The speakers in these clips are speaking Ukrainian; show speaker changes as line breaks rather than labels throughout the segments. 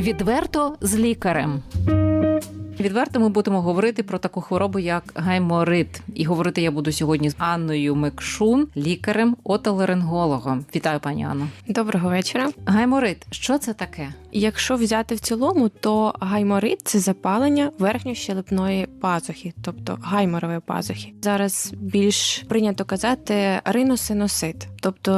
Відверто з лікарем. Відверто ми будемо говорити про таку хворобу, як гайморит. І говорити я буду сьогодні з Анною Мекшун, лікарем, отоларингологом. Вітаю, пані Анно.
Доброго вечора.
Гайморит, що це таке?
Якщо взяти в цілому, то гайморит це запалення верхньощелепної пазухи, тобто гайморової пазухи. Зараз більш прийнято казати риносиносит, тобто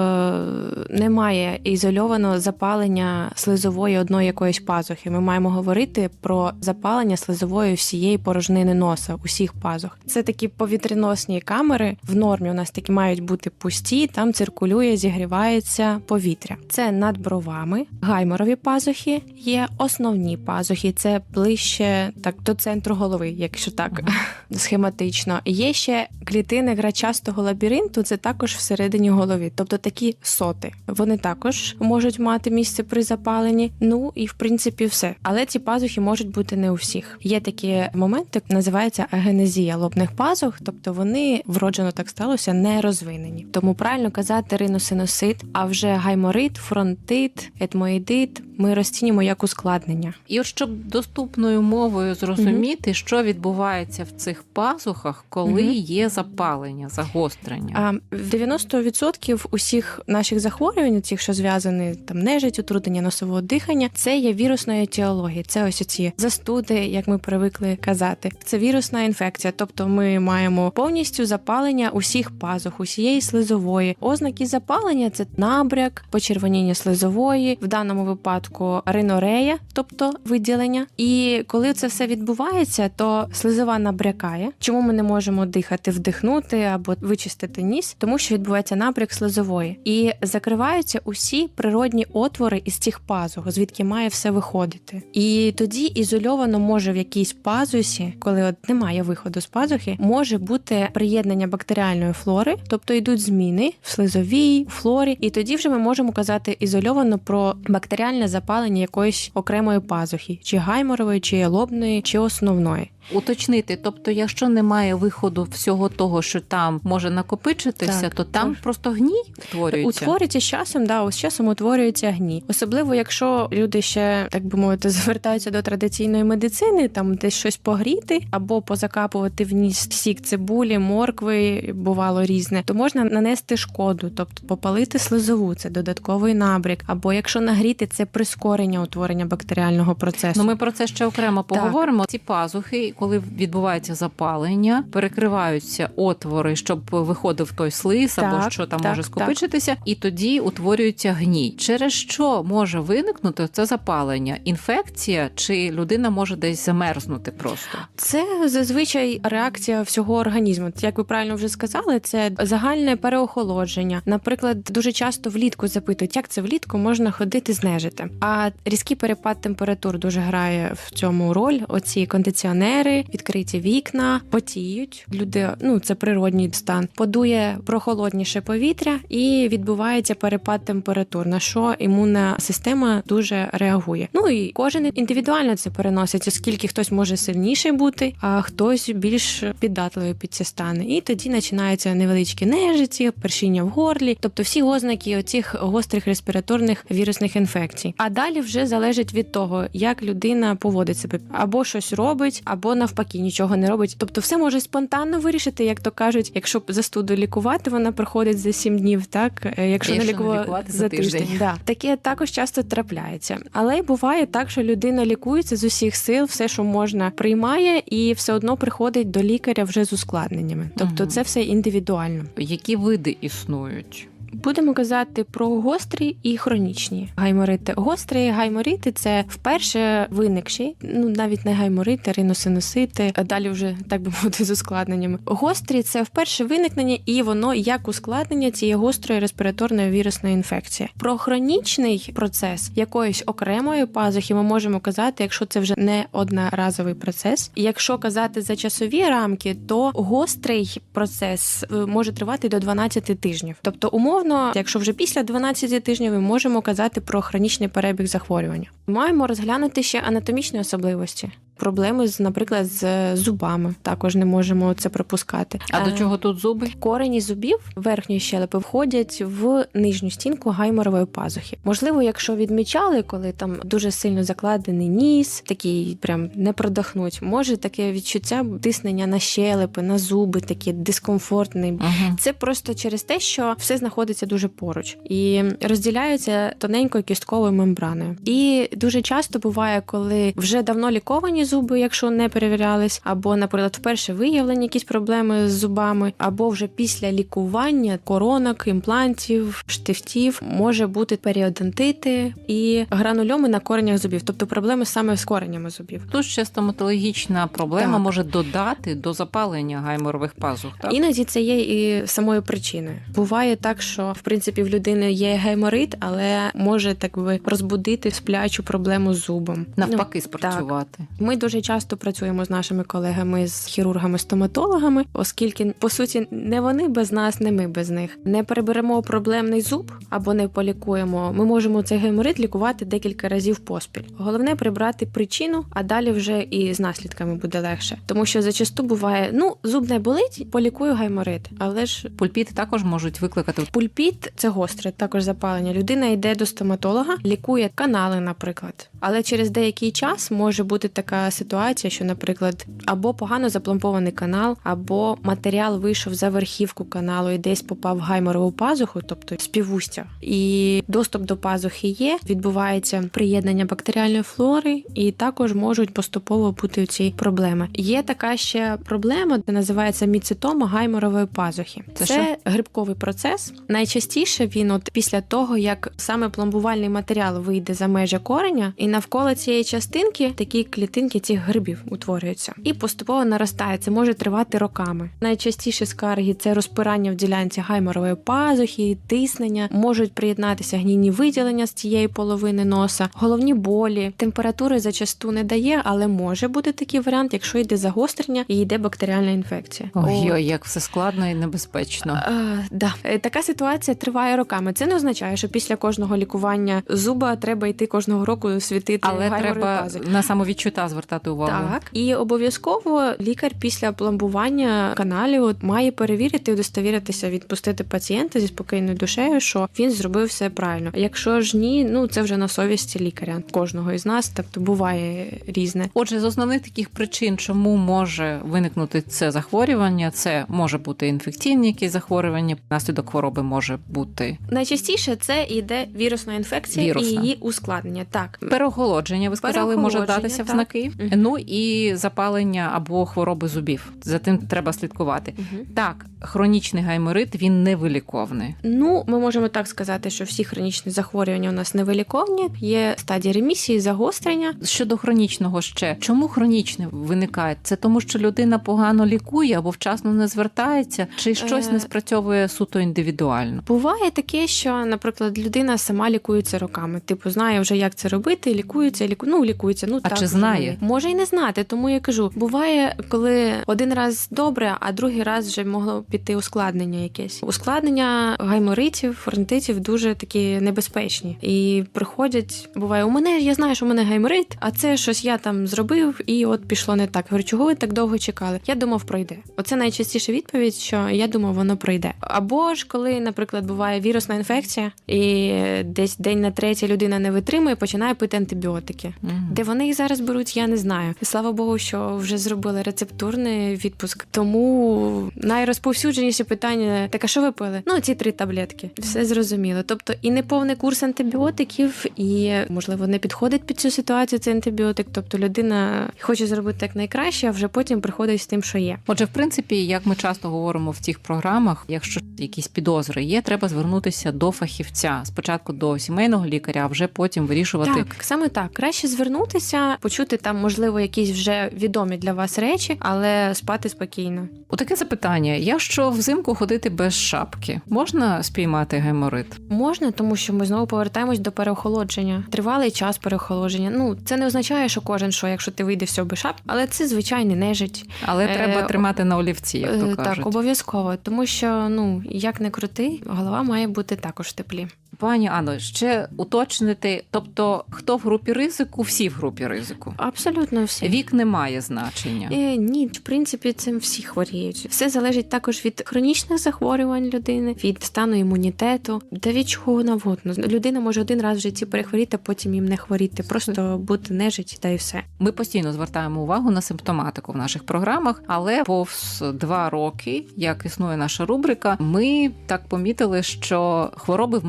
немає ізольованого запалення слизової одної якоїсь пазухи. Ми маємо говорити про запалення слизової всієї порожнини носа, усіх пазух. Це такі повітряносні камери. В нормі у нас такі мають бути пусті, там циркулює, зігрівається повітря. Це над бровами, гайморові пазухи. Є основні пазухи, це ближче так до центру голови, якщо так схематично. Є ще клітини грачастого лабіринту, це також всередині голові, тобто такі соти. Вони також можуть мати місце при запаленні. Ну і в принципі все. Але ці пазухи можуть бути не у всіх. Є такі моменти, називається агенезія лобних пазух, тобто вони вроджено так сталося не розвинені. Тому правильно казати риносиносит, а вже гайморит, фронтит, етмоїдит ми розцінюємо як ускладнення.
І от щоб доступною мовою зрозуміти, що відбувається в цих пазухах, коли
Мгм.
є запалення, загострення.
А в 90% усіх наших захворювань, цих, що зв'язані там нежить, утруднення носового дихання, це є вірусна етіологія. Це ось ці застуди, як ми привикли казати. Це вірусна інфекція, тобто ми маємо повністю запалення усіх пазух, усієї слизової. Ознаки запалення це набряк, почервоніння слизової, в даному випадку ринорея, тобто виділення. І коли це все відбувається, то слизова набрякає. Чому ми не можемо дихати, вдихнути або вичистити ніс? Тому що відбувається набряк слизової, і закриваються усі природні отвори із цих пазух, звідки має все виходити. І тоді ізольовано може в якійсь пазусі, коли от немає виходу з пазухи, може бути приєднання бактеріальної флори, тобто йдуть зміни в слизовій, у флорі, і тоді вже ми можемо казати ізольовано про бактеріальне запалення якоїсь окремої пазухи, чи гайморової, чи лобної, чи основної.
Уточнити, тобто, якщо немає виходу всього того, що там може накопичитися,
Так,
то там
тож-
просто гній утворюється.
Утворюється з часом, да, з часом утворюється гній. Особливо, якщо люди ще, так би мовити, звертаються до традиційної медицини, там десь щось погріти або позакапувати в ніс сік цибулі, моркви, бувало різне, то можна нанести шкоду, тобто попалити слизову, це додатковий набрік. Або якщо нагріти, це прискорення утворення бактеріального процесу.
Ну, ми про це ще окремо поговоримо. Ці пазухи, коли відбувається запалення, перекриваються отвори, щоб виходив той слиз або що там
так,
може
так.
скопичитися, і тоді утворюється гній. Через що може виникнути це запалення? Інфекція чи людина може десь замерзнути просто?
Це зазвичай реакція всього організму. Як ви правильно вже сказали, це загальне переохолодження. Наприклад, дуже часто влітку запитують, як це влітку можна ходити з нежити. А різкий перепад температур дуже грає в цьому роль. Оці кондиціонери, відкриті вікна, потіють. Люди, ну це природній стан. Подує прохолодніше повітря і відбувається перепад температур, на що імунна система дуже реагує. Ну і кожен індивідуально це переносить, оскільки хтось може сильніший бути, а хтось більш піддатливий під ці стани. І тоді починаються невеличкі нежиці, першіння в горлі, тобто всі ознаки оцих гострих респіраторних вірусних інфекцій. А далі вже залежить від того, як людина поводить себе, або щось робить, або навпаки нічого не робить. Тобто, все може спонтанно вирішити, як то кажуть, якщо застуду лікувати, вона проходить за 7 днів, так Е, якщо не
якщо не
лікувати
за тиждень.
тиждень. Да. Таке також часто трапляється. Але й буває так, що людина лікується з усіх сил, все, що можна, приймає, і все одно приходить до лікаря вже з ускладненнями. Тобто,
Мгм.
це все індивідуально.
Які види існують?
Будемо казати про гострі і хронічні гайморити. Гострі гайморити це вперше виникші, ну навіть не гайморити, риносиносити, а далі вже так би мовити з ускладненнями. Гострі це вперше виникнення, і воно як ускладнення цієї гострої респіраторної вірусної інфекції. Про хронічний процес якоїсь окремої пазухи ми можемо казати, якщо це вже не одноразовий процес. Якщо казати за часові рамки, то гострий процес е, може тривати до 12 тижнів. Тобто, умовно, якщо вже після 12 тижнів, ми можемо казати про хронічний перебіг захворювання. Маємо розглянути ще анатомічні особливості. Проблеми з, наприклад, з зубами також не можемо це пропускати.
А до
Е,
чого тут зуби?
Корені зубів верхньої щелепи входять в нижню стінку гайморової пазухи. Можливо, якщо відмічали, коли там дуже сильно закладений ніс, такий прям не продохнуть, може таке відчуття тиснення на щелепи, на зуби, такі дискомфортний.
Угу.
Це просто через те, що все знаходиться дуже поруч і розділяються тоненькою кістковою мембраною. І дуже часто буває, коли вже давно ліковані зуби, якщо не перевірялись, або, наприклад, вперше виявлені якісь проблеми з зубами, або вже після лікування коронок, імплантів, штифтів може бути періодонтити і гранульоми на коренях зубів, тобто проблеми саме з коренями зубів.
Тут ще стоматологічна проблема
Так.
може додати до запалення гайморових пазух. Так?
Іноді це є і самою причиною. Буває так, що в принципі в людини є гайморит, але може так би розбудити сплячу проблему з зубом.
Навпаки, спрацювати.
Ну, ми дуже часто працюємо з нашими колегами, з хірургами-стоматологами, оскільки по суті не вони без нас, не ми без них. Не переберемо проблемний зуб або не полікуємо. Ми можемо цей гайморит лікувати декілька разів поспіль. Головне прибрати причину, а далі вже і з наслідками буде легше. Тому що зачасту буває: ну зуб не болить, полікую гайморит, але ж
Пульпіти також можуть викликати
Пульпіт це гостре, також запалення. Людина йде до стоматолога, лікує канали, наприклад. Але через деякий час може бути така ситуація, що, наприклад, або погано запломбований канал, або матеріал вийшов за верхівку каналу і десь попав в гайморову пазуху, тобто співустя. І доступ до пазухи є, відбувається приєднання бактеріальної флори, і також можуть поступово бути ці проблеми. Є така ще проблема, де називається міцитома гайморової пазухи.
Це
Це,
що?
грибковий процес. Найчастіше він, от після того, як саме пломбувальний матеріал вийде за межі кореня, і навколо цієї частинки такі клітинки цих грибів утворюються і поступово наростає. Це може тривати роками. Найчастіше скарги це розпирання в ділянці гайморової пазухи, тиснення, можуть приєднатися гнійні виділення з цієї половини носа, головні болі. Температури зачасту не дає, але може бути такий варіант, якщо йде загострення і йде бактеріальна інфекція.
ой-ой, як все складно і небезпечно.
Е, да. Е, Така ситуація триває роками. Це не означає, що після кожного лікування зуба треба йти кожного року світити
Але треба
пазухи.
на самовідчуття звертати увагу.
Так, і обов'язково лікар після пломбування каналів має перевірити удостовіритися, відпустити пацієнта зі спокійною душею, що він зробив все правильно. Якщо ж ні, ну це вже на совісті лікаря кожного із нас, тобто буває різне.
Отже, з основних таких причин, чому може виникнути це захворювання, це може бути інфекційні якісь захворювання, наслідок хвороби може бути
Найчастіше це йде вірусна інфекція
Вірусна.
і її ускладнення. Так,
переохолодження. Ви сказали, може датися в знаки.
Мгм.
Ну і запалення або хвороби зубів. За тим треба слідкувати.
Мгм.
Так, хронічний гайморит він невиліковний.
Ну, ми можемо так сказати, що всі хронічні захворювання у нас невиліковні. Є стадії ремісії, загострення.
Щодо хронічного ще чому хронічне виникає? Це тому, що людина погано лікує або вчасно не звертається, чи щось
Е.
не спрацьовує суто індивідуально.
Буває таке, що, наприклад, людина сама лікується роками. Типу, знає вже, як це робити, лікується, ліку... ну, лікується. Ну
А
так
чи знає?
Може і не знати, тому я кажу, буває, коли один раз добре, а другий раз вже могло піти ускладнення якесь. Ускладнення гайморитів, форнититів дуже такі небезпечні. І приходять, буває, у мене я знаю, що у мене гайморит, а це щось я там зробив, і от пішло не так. Говорю, чого ви так довго чекали? Я думав, пройде. Оце найчастіша відповідь, що я думав, воно пройде. Або ж коли, наприклад, буває вірусна інфекція, і десь день на третій людина не витримує, починає пити антибіотики.
Мгм.
Де вони їх зараз беруть, я не знаю. Слава Богу, що вже зробили рецептурний відпуск. Тому найрозповсюдженіші питання: так а що ви пили? Ну, ці три таблетки. Все зрозуміло. Тобто і неповний курс антибіотиків, і можливо не підходить під цю ситуацію цей антибіотик. Тобто людина хоче зробити як найкраще, а вже потім приходить з тим, що є.
Отже, в принципі, як ми часто говоримо в цих програмах, якщо якісь підозри є, треба звернутися до фахівця. Спочатку до сімейного лікаря, а вже потім вирішувати.
Саме так. Краще звернутися, почути там, можливо, якісь вже відомі для вас речі, але спати спокійно.
У таке запитання: якщо взимку ходити без шапки, можна спіймати геморит?
Можна, тому що ми знову повертаємось до переохолодження. Тривалий час переохолодження. Ну це не означає, що кожен що, якщо ти вийде все без шапки, але це звичайний нежить.
Але
Е,
треба тримати на олівці, як то
Е,
кажуть.
Так, обов'язково, тому що ну як не крути, голова має бути також в теплі.
Пані Анно, ще уточнити, тобто хто в групі ризику, всі в групі ризику.
Абсолютно всі.
Вік не має значення.
Е, ні, в принципі, цим всі хворіють. Все залежить також від хронічних захворювань людини, від стану імунітету, та від чого навгодно. Людина може один раз в житті перехворіти, а потім їм не хворіти, просто бути нежиті та й все.
Ми постійно звертаємо увагу на симптоматику в наших програмах, але повз два роки, як існує наша рубрика, ми так помітили, що хвороби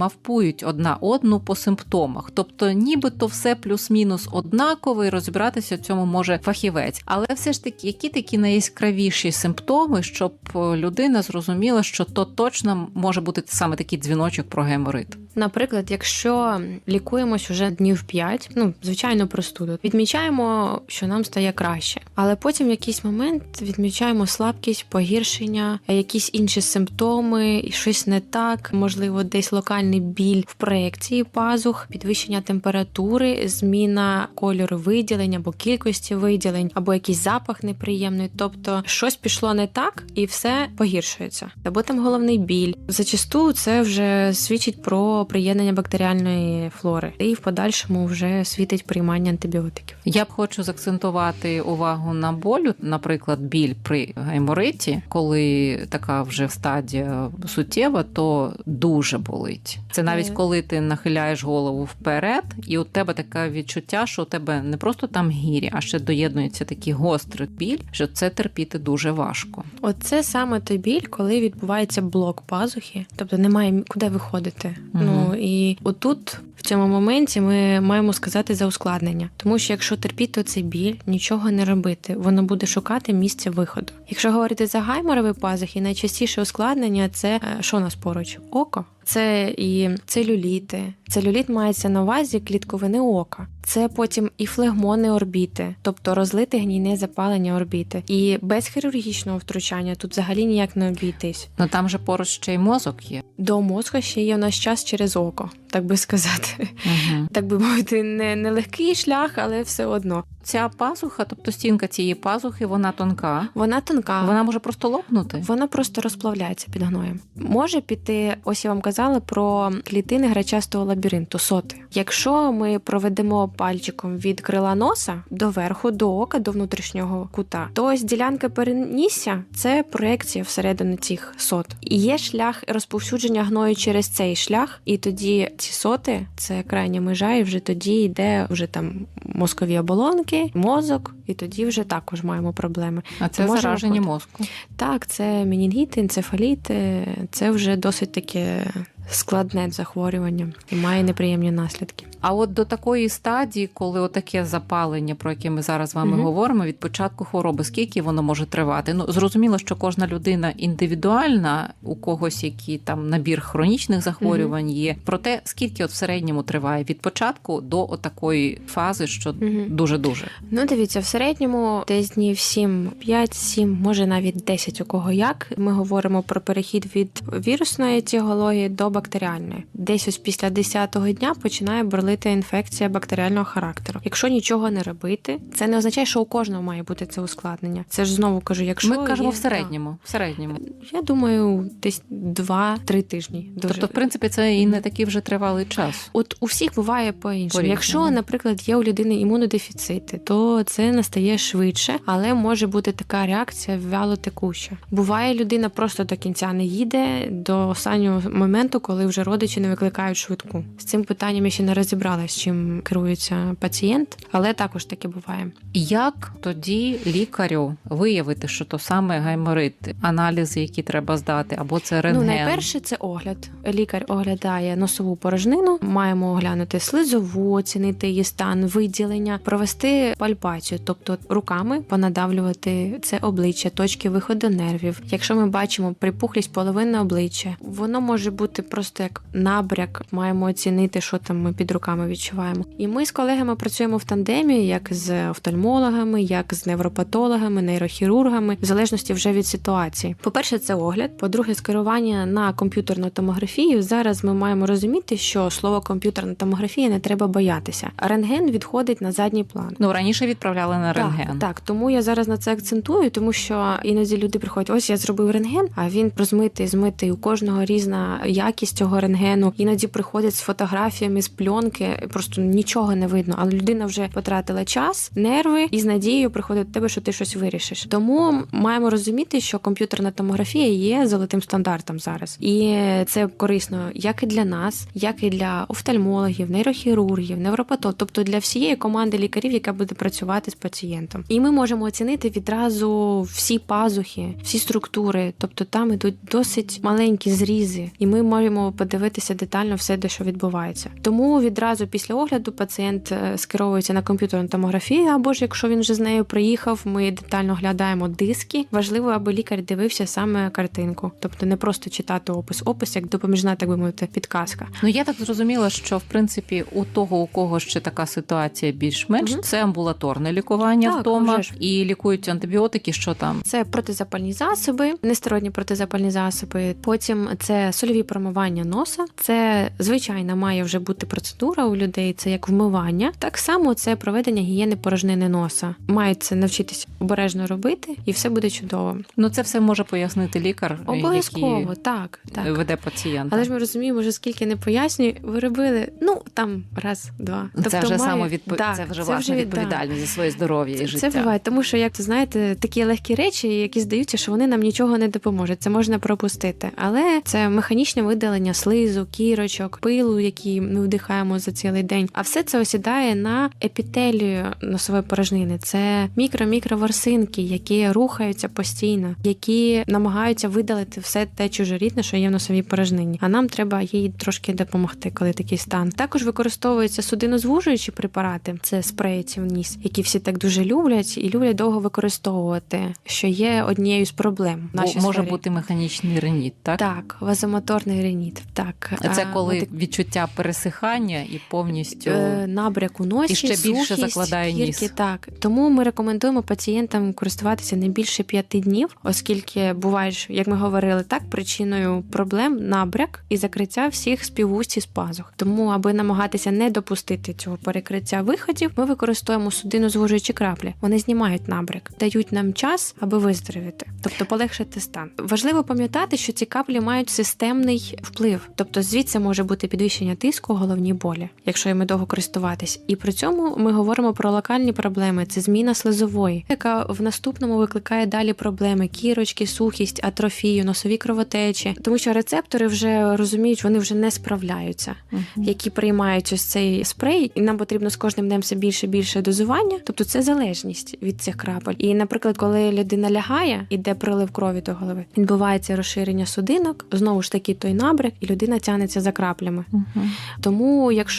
вмавпують одна одну по симптомах. Тобто, нібито все плюс-мінус однаково, і розібратися в цьому може фахівець. Але все ж таки, які такі найяскравіші симптоми, щоб людина зрозуміла, що то точно може бути саме такий дзвіночок про геморит.
Наприклад, якщо лікуємось уже днів 5, ну звичайно, простуду, відмічаємо, що нам стає краще, але потім в якийсь момент відмічаємо слабкість, погіршення, якісь інші симптоми, щось не так, можливо, десь локальний біль в проекції пазух, підвищення температури, зміна кольору виділень або кількості виділень, або якийсь запах неприємний. Тобто щось пішло не так, і все погіршується. Або там головний біль. Зачасту це вже свідчить про приєднання бактеріальної флори, і в подальшому вже світить приймання антибіотиків.
Я б хочу закцентувати увагу на болю, наприклад, біль при гаймориті, коли така вже стадія суттєва, то дуже болить. Це навіть коли ти нахиляєш голову вперед, і у тебе таке відчуття, що у тебе не просто там гірі, а ще доєднується такий гострий біль, що це терпіти дуже важко.
Оце саме той біль, коли відбувається блок пазухи, тобто немає куди виходити.
Мгм.
Ну і отут, в цьому моменті, ми маємо сказати за ускладнення, тому що якщо терпіти цей біль, нічого не робити, воно буде шукати місце виходу. Якщо говорити за гайморові пазухи, найчастіше ускладнення це е, що у нас поруч? Око. Це і целюліти. Целюліт мається на увазі клітковини ока. Це потім і флегмони орбіти, тобто розлите гнійне запалення орбіти. І без хірургічного втручання тут взагалі ніяк не обійтись.
Ну там же поруч ще й мозок є.
До мозку ще є у нас час через око, так би сказати.
Угу.
Так би мовити, не, не легкий шлях, але все одно.
Ця пазуха, тобто стінка цієї пазухи, вона тонка.
Вона тонка.
Вона може просто лопнути.
Вона просто розплавляється під гноєм. Може піти, ось я вам казала про клітини грачастого лабіринту, соти. Якщо ми проведемо пальчиком від крила носа до верху, до ока, до внутрішнього кута, то ось ділянка перенісся це проекція всередину цих сот. І є шлях розповсюдження гною через цей шлях, і тоді ці соти це крайня межа, і вже тоді йде вже там мозкові оболонки, мозок, і тоді вже також маємо проблеми.
А це
Може
зараження
виходити.
мозку.
Так, це менінгіти, енцефаліти, це вже досить таке складне захворювання і має неприємні наслідки.
А от до такої стадії, коли отаке запалення, про яке ми зараз з вами
Мгм.
говоримо, від початку хвороби, скільки воно може тривати? Ну зрозуміло, що кожна людина індивідуальна, у когось які там набір хронічних захворювань є. Проте скільки от в середньому триває від початку до отакої фази, що дуже дуже
Ну, дивіться, в середньому десь днів 7, 5, 7, може навіть 10 у кого як. Ми говоримо про перехід від вірусної етіології до бактеріальної. Десь ось після 10-го дня починає бурлити інфекція бактеріального характеру. Якщо нічого не робити, це не означає, що у кожного має бути це ускладнення. Це ж знову кажу, якщо
ми кажемо
є-
в середньому. В середньому.
Я думаю, десь 2-3 тижні. Дуже.
Тобто, в принципі, це і не такий вже тривалий час.
От у всіх буває по-іншому. Якщо, наприклад, є у людини імунодефіцити, то це настає швидше, але може бути така реакція вялотекуща. Буває, людина просто до кінця не їде до останнього моменту, коли вже родичі не викликають швидку. З цим питанням я ще не розібралася, чим керується пацієнт, але також таке буває.
Як тоді лікарю виявити, що то саме гайморит, аналізи, які треба здати, або це рентген?
Ну, найперше це огляд. Лікар оглядає носову порожнину. Маємо оглянути слизову, оцінити її стан, виділення, провести пальпацію, тобто руками понадавлювати це обличчя, точки виходу нервів. Якщо ми бачимо припухлість половини обличчя, воно може бути просто як набряк. Маємо оцінити, що там ми під руками відчуваємо. І ми з колегами працюємо в тандемі, як з офтальмологами, як з невропатологами, нейрохірургами, в залежності вже від ситуації. По-перше, це огляд. По-друге, скерування на комп'ютерну томографію. Зараз ми маємо розуміти, що слово комп'ютерна томографія не треба боятися. Рентген відходить на задній план.
Ну раніше відправляли на рентген.
Так, так, тому я зараз на це акцентую, тому що іноді люди приходять, ось я зробив рентген, а він розмитий, змитий, у кожного різна якість. цього рентгену. Іноді приходять з фотографіями з пленки, просто нічого не видно. Але людина вже потратила час, нерви і з надією приходить до тебе, що ти щось вирішиш. Тому маємо розуміти, що комп'ютерна томографія є золотим стандартом зараз, і це корисно як і для нас, як і для офтальмологів, нейрохірургів, невропатологів, тобто для всієї команди лікарів, яка буде працювати з пацієнтом. І ми можемо оцінити відразу всі пазухи, всі структури, тобто там ідуть досить маленькі зрізи, і ми можемо подивитися детально все, де що відбувається. Тому відразу після огляду пацієнт е, скеровується на комп'ютерну томографію, або ж якщо він вже з нею приїхав, ми детально глядаємо диски. Важливо, аби лікар дивився саме картинку, тобто не просто читати опис, опис як допоміжна, так би мовити, підказка.
Ну я так зрозуміла, що в принципі у того, у кого ще така ситуація більш-менш,
Мгм.
це амбулаторне лікування
Так,
вдома і лікують антибіотики, що там.
Це протизапальні засоби, нестероїдні протизапальні засоби. Потім це сольові промивання носа. Це звичайна має вже бути процедура у людей. Це як вмивання. Так само це проведення гігієни порожнини носа. Мають це навчитись обережно робити, і все буде чудово.
Ну це все може пояснити лікар,
Обов'язково,
який
так, так.
веде пацієнта.
Але ж ми розуміємо, що скільки не пояснюю, ви робили ну там раз, два.
це вже
Тобто має-
самовідпо...
Так,
це вже власна
від- да.
відповідальність за своє здоров'я і
Це,
життя.
це буває, тому що як знаєте, такі легкі речі, які здаються, що вони нам нічого не допоможуть. Це можна пропустити. Але це механічне видалення слизу, кірочок, пилу, які ми вдихаємо за цілий день. А все це осідає на епітелію носової порожнини. Це мікро-мікроворсинки, які рухаються постійно, які намагаються видалити все те чужорідне, що є в носовій порожнині. А нам треба їй трошки допомогти, коли такий стан. Також використовуються судинозвужуючі препарати, це спреї в ніс, які всі так дуже люблять і люблять довго використовувати, що є однією з проблем. в
Бо
нашій
може
сфері.
бути механічний реніт, так?
так, вазомоторний реніт. Так
Це коли
от
відчуття пересихання і повністю
Е, набряк у носі,
І ще більше
сухість,
закладає ніс.
Так тому ми рекомендуємо пацієнтам користуватися не більше п'яти днів, оскільки буває, як ми говорили, так причиною проблем набряк і закриття всіх співусті з пазух. Тому, аби намагатися не допустити цього перекриття виходів, ми використовуємо судинозвужуючі краплі. Вони знімають набряк, дають нам час, аби виздоровіти, тобто полегшити стан. Важливо пам'ятати, що ці каплі мають системний вплив, тобто звідси може бути підвищення тиску, головні болі, якщо їми довго користуватись. І при цьому ми говоримо про локальні проблеми: це зміна слизової, яка в наступному викликає далі проблеми: кірочки, сухість, атрофію, носові кровотечі, тому що рецептори вже розуміють, вони вже не справляються
Мгм.
які приймають ось цей спрей, і нам потрібно з кожним днем все більше і більше дозування. Тобто це залежність від цих крапель. І, наприклад, коли людина лягає, іде прилив крові до голови, відбувається розширення судинок, знову ж таки той набряк, і людина тягнеться за краплями.
Мгм.
Тому, якщо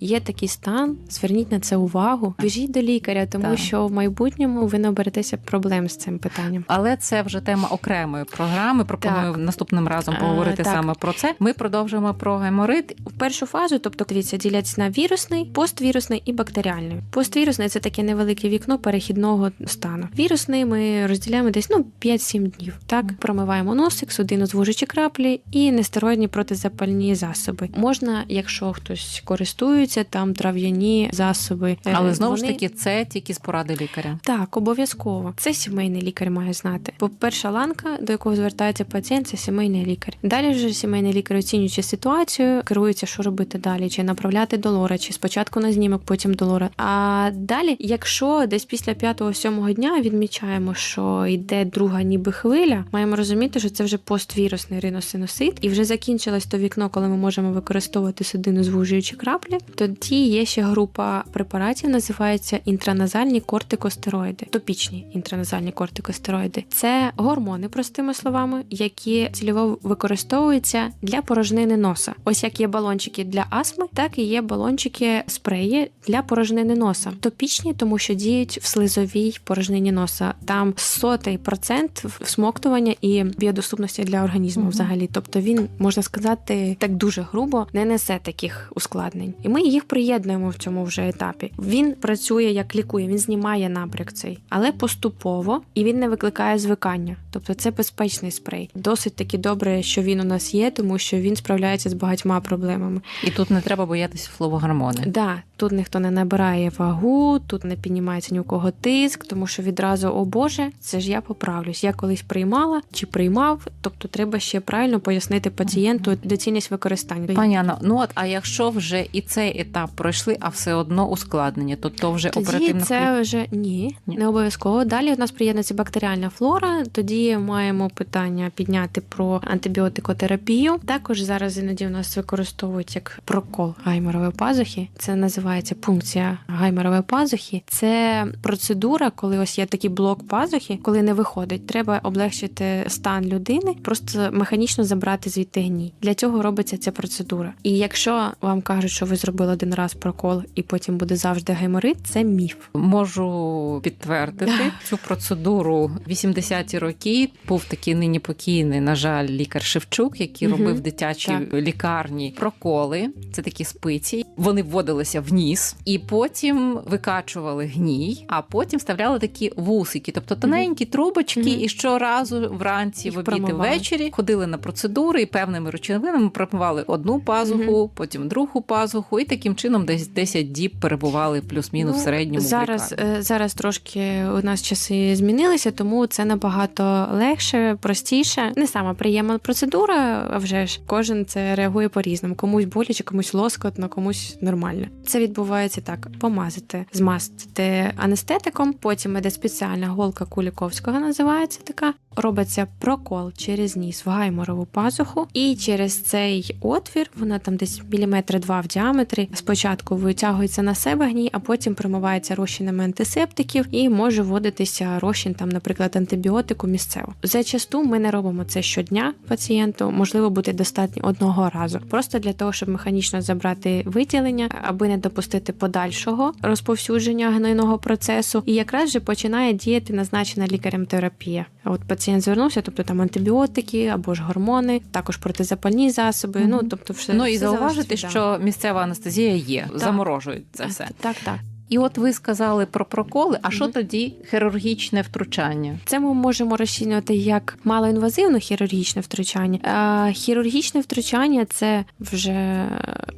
є такий стан, зверніть на це увагу, біжіть до лікаря, тому
Так.
що в майбутньому ви не оберетеся проблем з цим питанням.
Але це вже тема окремої програми. Пропоную
Так.
наступним разом
Е,
поговорити
так.
саме про це. Ми продовжуємо про геморит.
В першу фазу, тобто дивіться, діляться на вірусний, поствірусний і бактеріальний. Поствірусний це таке невелике вікно перехідного стану. Вірусний ми розділяємо десь ну 5-7 днів. Так промиваємо носик, судинозвужучі краплі і нестероїдні протизапальні засоби. Можна, якщо хтось користується, там трав'яні засоби, Е,
Але знову ж таки, це тільки з поради лікаря.
так, обов'язково. Це сімейний лікар має знати. Бо перша ланка, до якого звертається пацієнт, це сімейний лікар. Далі вже сімейний лікар, оцінюючи ситуацію, керується, що робити далі, чи направляти до лора, чи спочатку на знімок, потім до лора. А далі, якщо десь після п'ятого-сьомого дня відмічаємо, що йде друга ніби хвиля, маємо розуміти, що це вже поствірусний риносиносит, і вже закінчилось то вікно, коли ми можемо використовувати судину звужуючі краплі. Тоді є ще група препаратів, називається інтраназальні кортикостероїди, топічні інтраназальні кортикостероїди. Це гормони, простими словами, які цільово використовуються для порожнини носа. Ось як є балончики для астми, так і є балончики спреї для порожнини носа. Топічні, тому що діють в слизовій порожнині носа. Там сотий процент всмоктування і біодоступності для організму
Мгм.
взагалі. Тобто він можна сказати так дуже грубо не несе таких ускладнень, і ми їх приєднуємо в цьому вже етапі. Він працює як лікує, він знімає набряк цей, але поступово і він не викликає звикання. Тобто це безпечний спрей. Досить таки добре, що він у нас є, тому що він справляється з багатьма проблемами.
І тут не треба боятися фловогормони.
Да, тут ніхто не набирає вагу, тут не піднімається ні у кого тиск, тому що відразу, о Боже, це ж я поправлюсь. Я колись приймала чи приймав. Тобто, треба ще правильно пояснити пацієнту. доцільність використання.
Пані Анно, ну от а якщо вже і цей етап пройшли, а все одно ускладнення, то то вже
Тоді
оперативно
це вже ні,
Ні.
не обов'язково. Далі у нас приєднується бактеріальна флора. Тоді маємо питання підняти про антибіотикотерапію. Також зараз іноді у нас використовують як прокол гайморової пазухи. Це називається пункція гайморової пазухи. Це процедура, коли ось є такий блок пазухи, коли не виходить. Треба облегчити стан людини, просто механічно забрати звідти гній. Для цього робиться ця процедура. І якщо вам кажуть, що ви зробили один раз прокол і потім буде завжди гайморит, це міф.
Можу підтвердити цю процедуру 80-ті роки. Був такий нині покійний, на жаль, лікар Шевчук, який робив
Так.
лікарні проколи. Це такі спиці. Вони вводилися в ніс, і потім викачували гній, а потім вставляли такі вусики, тобто тоненькі трубочки,
Мгм.
і щоразу вранці,
Їх
в обід і ввечері ходили на процедури і певними речовинами промивали одну пазуху, потім другу пазуху, і таким чином десь 10 діб перебували плюс-мінус в середньому.
зараз. е, Зараз трошки у нас часи змінилися, тому це набагато легше, простіше. Не сама приємна процедура, а вже ж кожен це реагує по-різному. Комусь боляче, комусь лоскотно, комусь нормально. Це відбувається так: помазати, змастити анестетиком. Потім іде спеціальна голка Куліковського, називається така. Робиться прокол через ніс в гайморову пазуху, і через цей отвір, вона там десь міліметри два в діаметрі. Спочатку витягується на себе гній, а потім промивається розчинами антисептиків і може вводитися розчин, там, наприклад, антибіотику місцево. Зачасту ми не робимо це щодня пацієнту. Можливо, буде достатньо одного разу, просто для того, щоб механічно забрати виділення, аби не допустити подальшого розповсюдження гнойного процесу. І якраз же починає діяти назначена лікарем терапія. От пацієнт звернувся, тобто там антибіотики або ж гормони, також протизапальні засоби.
Мгм.
Ну тобто, все
Ну і
все
зауважити, що місцева анестезія є, заморожують це все.
Так, так.
І от ви сказали про проколи. А що
Мгм.
тоді хірургічне втручання?
Це ми можемо розцінювати як малоінвазивне хірургічне втручання. А хірургічне втручання це вже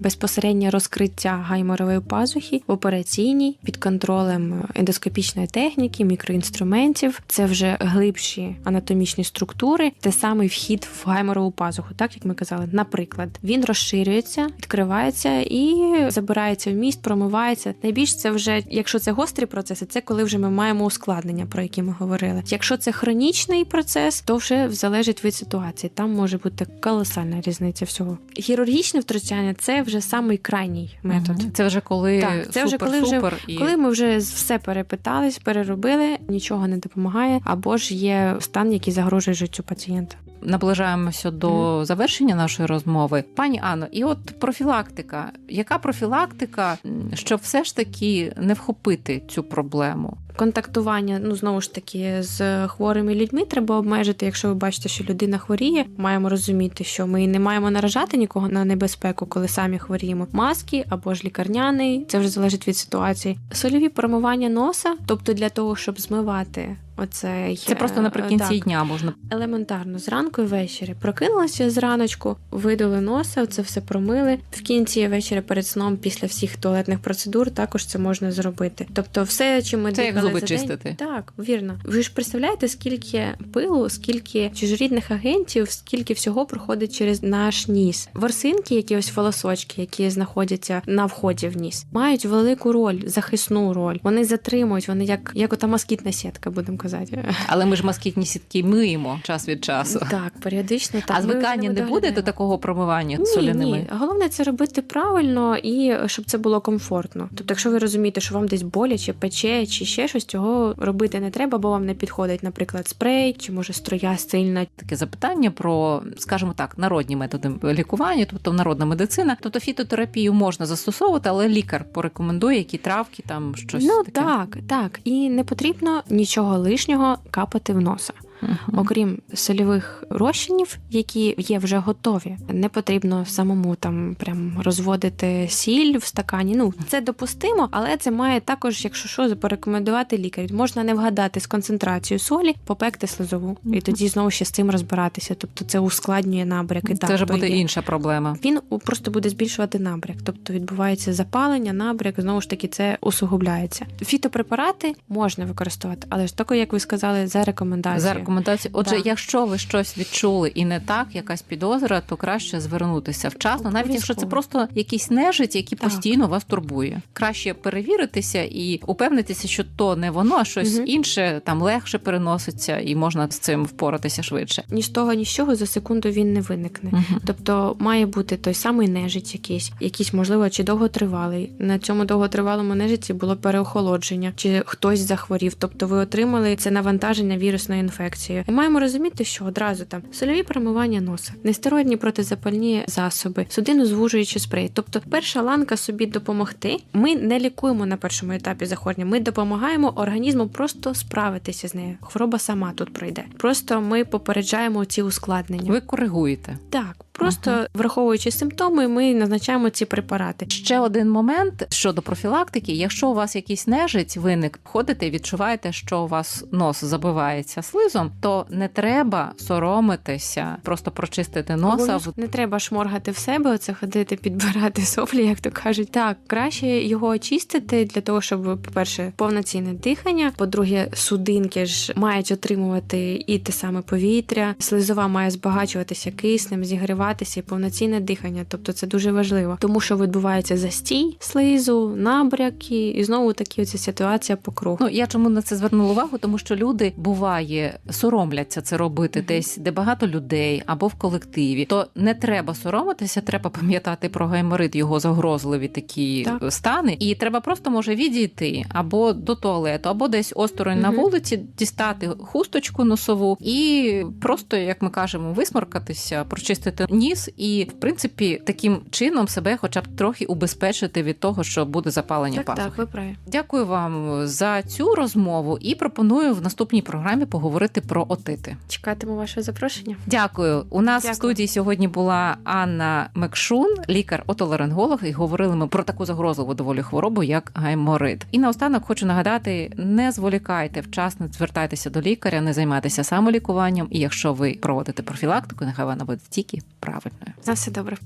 безпосереднє розкриття гайморової пазухи в операційній під контролем ендоскопічної техніки, мікроінструментів. Це вже глибші анатомічні структури, те самий вхід в гайморову пазуху, так як ми казали. Наприклад, він розширюється, відкривається і забирається в міст, промивається. Найбільш це вже, якщо це гострі процеси, це коли вже ми маємо ускладнення, про які ми говорили. Якщо це хронічний процес, то вже залежить від ситуації. Там може бути колосальна різниця всього. Хірургічне втручання це вже самий крайній метод.
Мгм. Це вже коли
Так, це вже
супер,
коли вже-
супер і
Коли ми вже все перепитались, переробили, нічого не допомагає, або ж є стан, який загрожує життю пацієнта.
Наближаємося до завершення нашої розмови. Пані Анно, і от профілактика. Яка профілактика, щоб все ж таки не вхопити цю проблему?
Контактування, ну знову ж таки, з хворими людьми треба обмежити. Якщо ви бачите, що людина хворіє, маємо розуміти, що ми не маємо наражати нікого на небезпеку, коли самі хворіємо. Маски або ж лікарняний, це вже залежить від ситуації. Сольові промивання носа, тобто для того, щоб змивати оцей
Це просто
е,
наприкінці
так,
дня можна
елементарно зранку і ввечері. Прокинулася зраночку, видули носа, це все промили. В кінці вечора перед сном, після всіх туалетних процедур, також це можна зробити. Тобто, все, чим ми
Це як зуби чистити.
Так, вірно. Ви ж представляєте, скільки пилу, скільки чужорідних агентів, скільки всього проходить через наш ніс. Ворсинки, які ось волосочки, які знаходяться на вході в ніс, мають велику роль, захисну роль. Вони затримують, вони як, як ота москітна сітка, будемо казати.
Але ми ж москітні сітки миємо час від часу.
Так, періодично так.
а звикання не буде до такого промивання
Ні,
соляними?
ні. Головне це робити правильно і щоб це було комфортно. Тобто, якщо ви розумієте, що вам десь боляче, пече чи ще щось, цього робити не треба, бо вам не підходить, наприклад, спрей чи може строя сильна.
Таке запитання про, скажімо так, народні методи лікування, тобто народна медицина. Тобто фітотерапію можна застосовувати, але лікар порекомендує, які травки там щось
ну
таке.
так, так. І не потрібно нічого лишнього капати в носа.
Мгм.
Окрім сольових розчинів, які є вже готові, не потрібно самому там прям розводити сіль в стакані. Ну це допустимо, але це має також, якщо що, порекомендувати лікар. Можна не вгадати з концентрацією солі, попекти слизову, і тоді знову ще з цим розбиратися. Тобто це ускладнює набряк. І
Це вже буде
є.
інша проблема.
Він просто буде збільшувати набряк, тобто відбувається запалення, набряк, знову ж таки, це усугубляється. Фітопрепарати можна використовувати, але ж тільки, як ви сказали, за рекомендацією.
За рекомендації. Отже,
Да.
якщо ви щось відчули і не так, якась підозра, то краще звернутися вчасно, навіть якщо це просто якийсь нежить, який
Так.
постійно вас турбує. Краще перевіритися і упевнитися, що то не воно, а щось
Мгм.
інше там легше переноситься, і можна з цим впоратися швидше.
Ні з того, ні з чого за секунду він не виникне.
Мгм.
Тобто має бути той самий нежить якийсь, якийсь, можливо, чи довготривалий. На цьому довготривалому нежиті було переохолодження, чи хтось захворів. Тобто ви отримали це навантаження вірусною інфекцією. І маємо розуміти, що одразу там сольові промивання носа, нестероїдні протизапальні засоби, судину звужуючи спрей. Тобто, перша ланка собі допомогти. Ми не лікуємо на першому етапі захворювання. Ми допомагаємо організму просто справитися з нею. Хвороба сама тут пройде. Просто ми попереджаємо ці ускладнення.
Ви коригуєте.
Так, просто враховуючи симптоми, ми назначаємо ці препарати.
Ще один момент щодо профілактики. Якщо у вас якийсь нежить виник, ходите і відчуваєте, що у вас нос забивається слизом, то не треба соромитися, просто прочистити носа.
Обов'язково Не треба шморгати в себе, оце ходити, підбирати соплі, як то кажуть. Так, краще його очистити для того, щоб, по-перше, повноцінне дихання. По-друге, судинки ж мають отримувати і те саме повітря. Слизова має збагачуватися киснем, зігріватися і повноцінне дихання. Тобто це дуже важливо, тому що відбувається застій слизу, набряки, і знову таки оця ситуація по кругу.
Ну я чому на це звернула увагу? Тому що люди буває соромляться це робити
Мгм.
десь, де багато людей або в колективі. То не треба соромитися, треба пам'ятати про гайморит, його загрозливі такі
Так.
стани, і треба просто може відійти або до туалету, або десь осторонь на вулиці, дістати хусточку носову і просто, як ми кажемо, висморкатися, прочистити ніс, і в принципі таким чином себе, хоча б трохи убезпечити від того, що буде запалення
так,
пазухи.
так, ви праві.
Дякую вам за цю розмову і пропоную в наступній програмі поговорити про отити.
Чекатиму вашого запрошення.
Дякую. У нас
Дякую.
в студії сьогодні була Анна Мекшун, лікар-отоларинголог, і говорили ми про таку загрозливу доволі хворобу, як гайморит. І наостанок хочу нагадати: не зволікайте, вчасно звертайтеся до лікаря, не займайтеся самолікуванням. І якщо ви проводите профілактику, нехай вона буде тільки правильною.
На все добре.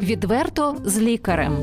Відверто з лікарем.